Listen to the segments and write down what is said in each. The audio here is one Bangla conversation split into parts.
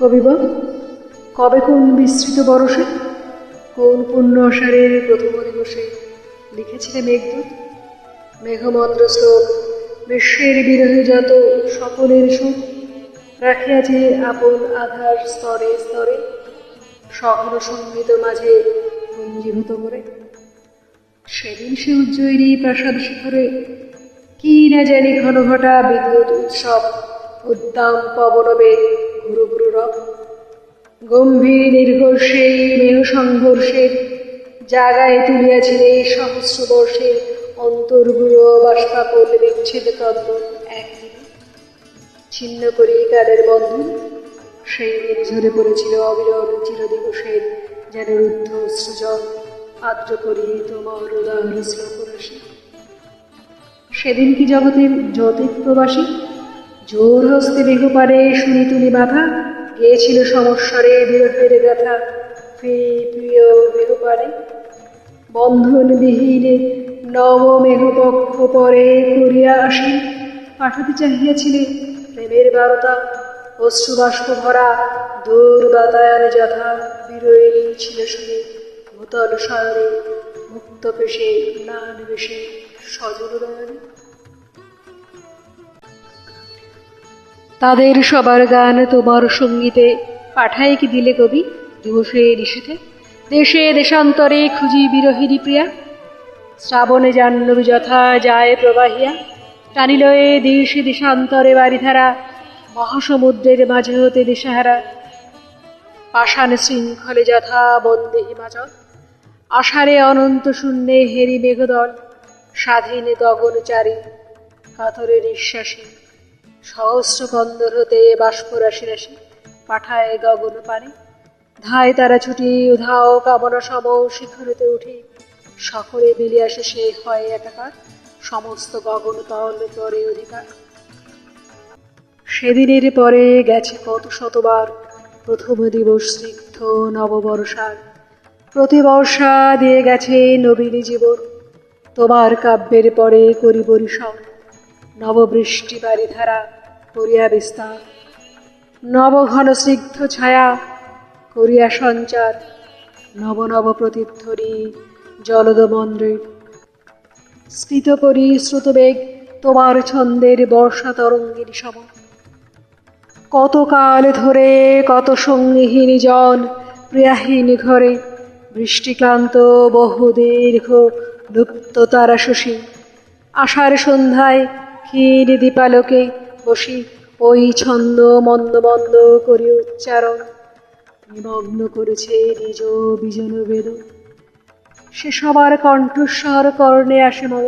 কবিবা কবে কোন বিস্তৃত বরসে কোন পুণ্য আষাঢ়ের প্রথম দিবসে লিখেছিলে মেঘদূত মেঘমন্দ্র শ্লোক বিশ্বের বিরহে যত সকলের সুখ রাখিয়াছে আপন আধার স্তরে স্তরে, সহন সংগীত মাঝে পুঞ্জীভূত করে। সেদিন সে উজ্জয়িনী প্রাসাদ শিখরে, কি না জানি ঘন ঘটা বিদ্যুৎ উৎসব উদ্দাম পবনবে ঘুরু ঘুরু রব। গম্ভীর নির্ঘোষ সেই মেহ সংঘর্ষের জাগায় তুলিয়াছিলে সহস্র বর্ষের অন্তর্গুরু বাষ্পাপল বিচ্ছেদ তদ্র একদিনে ছিন্ন করি কালের বন্ধন, সেই দিন ঝরে পড়েছিল অবিরল চিরদিবসের যেন রুদ্ধ সৃজন। আদ্র করি তোমার শ্লোকরাশি। সেদিন কি জগতের জ্যোতিক প্রবাসী জোর হস্তে মেঘ পারে শুনি তুলি মাথা গিয়েছিল সমস্যারে বিরহের ব্যথা। প্রিয় মেঘ পারে বন্ধন বিহীনে নব মেঘপক্ষ পরে করিয়া আসি। পাঠাতে চাহিয়াছিলে প্রেমের বারতা, অশ্রুবাষ্প ভরা, দূর বাতায়নে যথা বিরয়িনী ছিল শুনে। ভূতল শয়নে মুক্ত পেশে না নিবেশে সজল তাদের সবার গান তোমার সঙ্গীতে পাঠায় কি দিলে কবি দিবসে নিষেধে দেশে দেশান্তরে খুঁজি বিরহিনী প্রিয়া। শ্রাবণে জাহ্নবী যথা যায় প্রবাহিয়া। টানিলয়ে দেশে দেশান্তরে বাড়িধারা মহাসমুদ্রের মাঝে হতে দিশাহারা। পাষাণ শৃঙ্খলে যথা বন্দে হিমাচল। আষাঢ়ে অনন্ত শূন্যে হেরি মেঘদল। স্বাধীন গগনচারী কাতরে নিঃশ্বাসী। সহস্র কন্দর হতে বাষ্প রাশি রাশি পাঠায় গগন পানে। ধায় তারা ছুটি, উধাও কামনা সম শিখরেতে উঠি। সকলে আসে সেই হয় একাকার। সমস্ত গগন তল তরে অধিকার। সেদিনের পরে গেছে কত শতবার প্রথম দিবস স্নিগ্ধ নববর্ষার। প্রতি বর্ষা দিয়ে গেছে নবীনী জীবন। তোমার কাব্যের পরে করি পরিসর নববৃষ্টি বারিধারা করিয়া বিস্তার। নবঘন স্নিগ্ধ ছায়া করিয়া সঞ্চার। নব নব প্রতিধ্বনি জলদ মন্দ্রের স্ফীত করি শ্রুতবেগ তোমার ছন্দের বর্ষা তরঙ্গের সম। কতকাল ধরে কত সঙ্গীহীন জন প্রিয়াহীন ঘরে, বৃষ্টিক্লান্ত বহু দীর্ঘ লুপ্ত তারা শশী আষাঢ় সন্ধ্যায় ক্ষীণ দীপালোকে বসি, ওই ছন্দ মন্দ মন্দ করে উচ্চারণ। নিমগ্ন করেছে নিজ বিজন বেদ। সে সবার কণ্ঠস্বর কর্ণে আসে মম।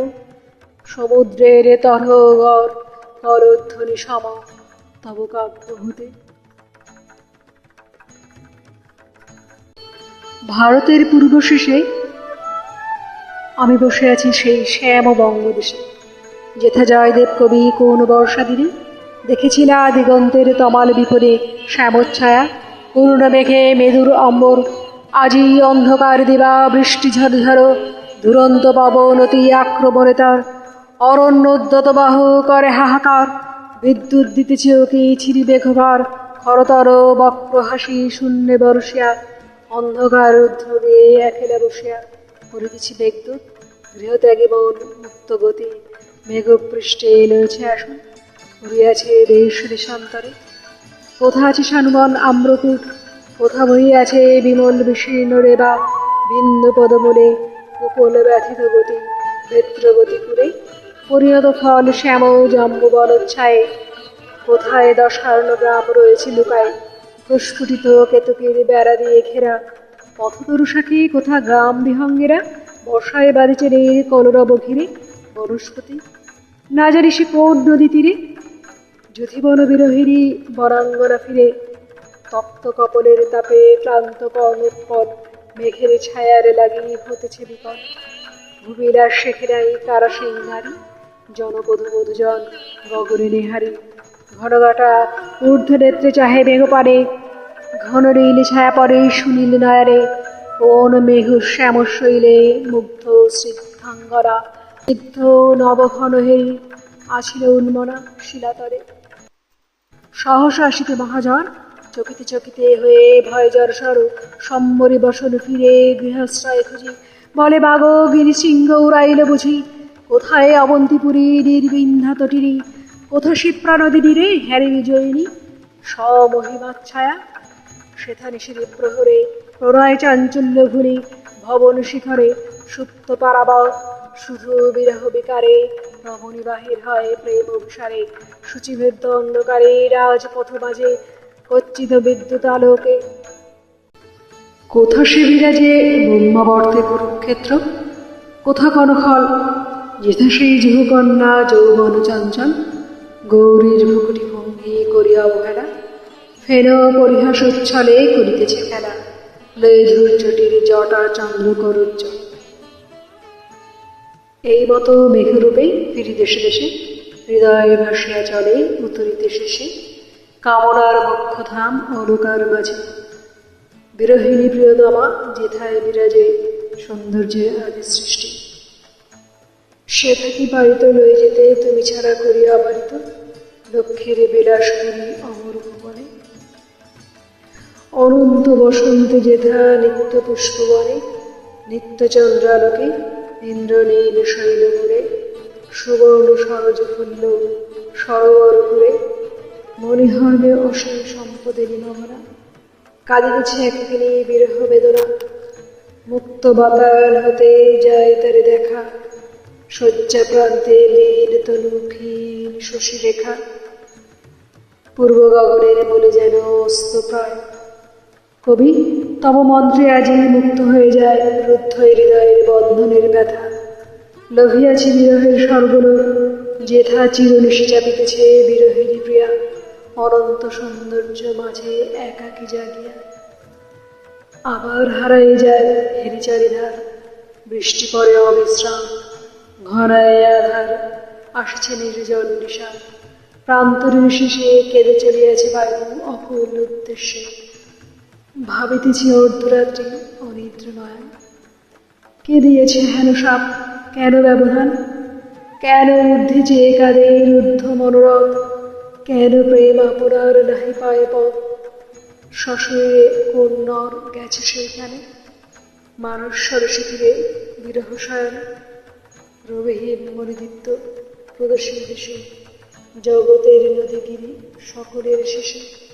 সমুদ্রের তরগর করধ্বনি সম, তব কাব্য হতে। ভারতের পূর্ব শেষে আমি বসে আছি সেই শ্যাম বঙ্গদেশে। যেথা জয়দেব কবি কোন বর্ষা দিনে, দেখেছিলা দিগন্তের তমাল বিপদে শ্যামচ্ছায়া করুণ মেঘে মেদুর অম্বর, আজি অন্ধকার দিবা বৃষ্টি ঝরঝর, দুরন্ত পবন অতি আক্রমণে তার অরণ্য উদ্যত বাহু করে হাহাকার, বিদ্যুৎ দিতেছে ওকে ছিরি বেঘবার খরতর বক্র হাসি শূন্যে বর্ষিয়া, অন্ধকার রুদ্ধ দিয়ে একেলা বসিয়া করিতেছি মেঘদূত, গৃহত্যাগী মন মুক্ত গতি। মেঘপৃষ্ঠে লয়েছে আসন। ঘুরিয়াছে দেশ দেশান্তরে। কোথা আছে সানুমন আম্রকূট কোথা বহিয়াছে বিমল বিশীর্ণ রেবা? ভিন্ন পদমূলে উপল ব্যথিত গতি বেত্রগতি করে। পরিণত ফল শ্যাম জম্বু বলচ্ছায়ে কোথায় দশার্ণ গ্রাম রয়েছে লুকায়? প্রস্ফুটিত কেতকের বেড়া দিয়ে ঘেরা। পথতরু শাখে কোথা গ্রাম বিহঙ্গেরা? বর্ষায় বাড়িছে নীল কলরব ঘিরে। বনস্পতি না জানি সে কোন নদী তীরে। যুধিবন বিরোহিনী বরাঙ্গনা ফিরে, তপ্ত কপলের তাপে ক্লান্ত কর্ণোৎপল মেঘের ছায়ারে লাগি হতেছে বিপদ। ভূবিলাস শেখেরাই কারা সেই নারী জনবধূ বধূজন গগনে নেহারি। ঘনঘটা ঊর্ধ্ব নেত্রে চাহে মেঘ পারে ঘন নীল ছায়া পরে সুনীল নয়ারে কোন মেঘ শ্যাম শৈলে মুগ্ধ সিদ্ধাঙ্গরা সিদ্ধ নবঘন হেরি আছিল উন্মনা শিলাতরে আসিতে মহাজন, চকিতে চকিতে হয়ে সর সম্বরে বসন ফিরে গৃহাশ্রয় খুঁজি। বলে, বাগ, গিরি সিংহ, উড়াইল বুঝি, কোথায় অবন্তিপুরী নির্বিন্ধা তটিনী কোথা শিপ্রা নদী তীরে হ্যারি বিজয়িনী? সমহিমার ছায়া, সেথা নিশির প্রহরে প্রণয় চাঞ্চল্য ভুলি ভবন শিখরে সুপ্ত পারাবর শুধু বিরহ বিকারে রমণী বাহির হয় প্রেম অভিসারে সূচিভেদ্য অন্ধকারে রাজপথ বাজে কচ্ছিত বিদ্যুৎ আলোকে। কোথা সে বিরাজে ব্রহ্মাবর্তে কুরুক্ষেত্র? কোথা কনখল? যেথা সেই যুহকন্যা যৌবন চঞ্চল, গৌরীর ভুকুটি ভঙ্গি করিয়া অবহেলা, ফেন পরিহাস উচ্ছলে করিতেছে খেলা লয়ে ধৈর্যটির জটা চন্দ্র করুজ্জ এই মতো মেঘরূপে ফিরি দেশে দেশে, হৃদয়ে ভাসিয়া চলে উত্তরিতে শেষে, কামনার বক্ষধাম অলকার মাঝে। বিরহিণী প্রিয়তমা, যেথায় বিরাজে সৌন্দর্যের আদি সৃষ্টি। সে থাকি বাড়িত লয়ে যেতে তুমি ছাড়া করিয়া বাড়িত লক্ষ্যের বিলাসপুরী অমর ভুবনে অনন্ত বসন্তে যেথা নিত্য পুষ্পবনে, নিত্য চন্দ্রালোকে ইন্দ্রনীল শৈল শৈলপুরে সুবর্ণ সরজ ফুল্ল সরোবর পুরে মণিহর্মে অসীম সম্পদের মহরা কাঁদিতেছে একখানি বিরহ বেদনা, মুক্ত বাতায়ন হতে যায় তারে দেখা, শয্যা প্রান্তে লীল তলুক্ষীণ শশী রেখা। পূর্ব গগনের বলে যেন অস্ত প্রায় কবি তব মন্ত্রে আজি মুক্ত হয়ে যায় রুদ্ধ হৃদয়ের বন্ধনের ব্যথা। লভিয়াছি বিরহের সর্বলোক যেথা চিরনিশি চাপিতেছে বিরহেরই প্রিয়া, অনন্ত সৌন্দর্য মাঝে একাকী জাগিয়া। আবার হারাই যায় হেরি চারিধার, বৃষ্টি পরে অবিশ্রাম, ঘনায় আধার, আসছে নির্জন নিশা প্রান্তরের শেষে কেঁদে চলিয়াছে বায়ু অকুল উদ্দেশ্যে। ভাবিতেছি অর্ধরাত্রি অনিদ্র কে দিয়েছে হেন সাপ? কেন ব্যবধান? কেন ঊর্ধ্বে চেয়ে কাঁদে রুদ্ধ মনোরথ? কেন প্রেম আপনার নাহি পায়ে পথ? শ্বশুরে কোন নর গেছে সেইখানে? মানুষ সরসী তীরে বিরহ শয়ন রবিহীন মণিদীপ্ত প্রদর্শন দেশে, জগতের নদীগিরি সকলের শেষে।